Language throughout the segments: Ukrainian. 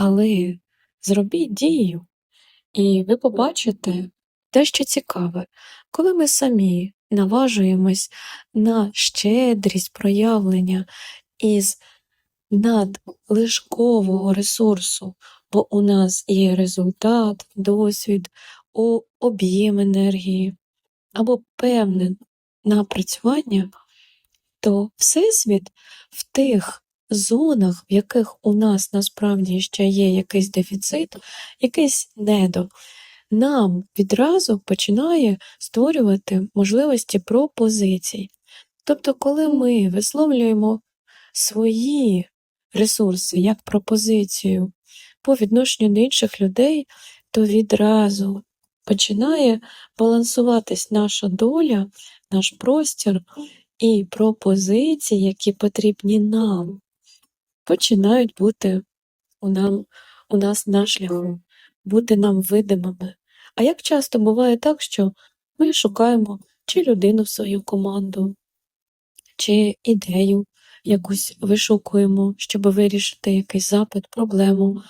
але зробіть дію, і ви побачите дещо цікаве, коли ми самі наважуємось на щедрість проявлення із надлишкового ресурсу, бо у нас є результат, досвід, об'єм енергії або певне напрацювання, то Всесвіт в тих зонах, в яких у нас насправді ще є якийсь дефіцит, якийсь недо, нам відразу починає створювати можливості пропозицій. Тобто, коли ми висловлюємо свої ресурси як пропозицію по відношенню до інших людей, то відразу починає балансуватись наша доля, наш простір, і пропозиції, які потрібні нам, починають бути у, нам, у нас на шляху, бути нам видимими. А як часто буває так, що ми шукаємо чи людину в свою команду, чи ідею якусь вишукуємо, щоб вирішити якийсь запит, проблему.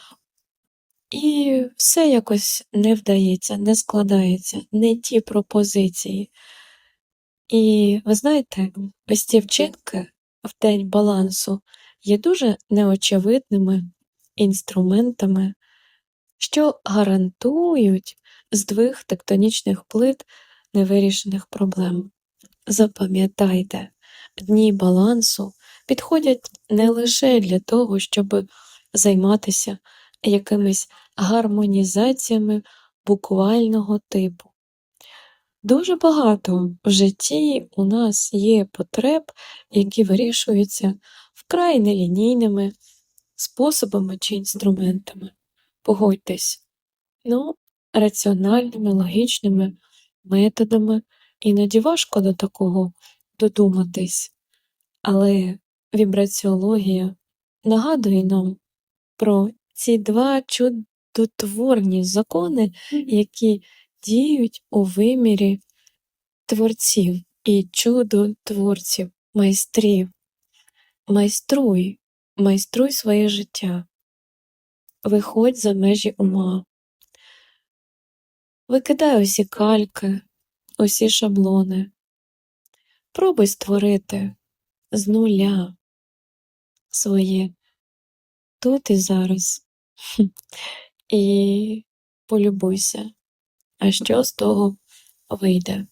І все якось не вдається, не складається, не ті пропозиції. І ви знаєте, ось ці вчинки в день балансу є дуже неочевидними інструментами, що гарантують здвиг тектонічних плит невирішених проблем. Запам'ятайте, дні балансу підходять не лише для того, щоб займатися якимись гармонізаціями буквального типу. Дуже багато в житті у нас є потреб, які вирішуються вкрай нелінійними способами чи інструментами. Погодьтесь, ну, раціональними, логічними методами, іноді важко до такого додуматись, але вібраціологія нагадує нам про ці два чудотворні закони, які діють у вимірі творців і чудотворців, майстрів. Майструй, майструй своє життя, виходь за межі ума, викидай усі кальки, усі шаблони, пробуй створити з нуля своє тут і зараз. І полюбуйся, а що з того вийде.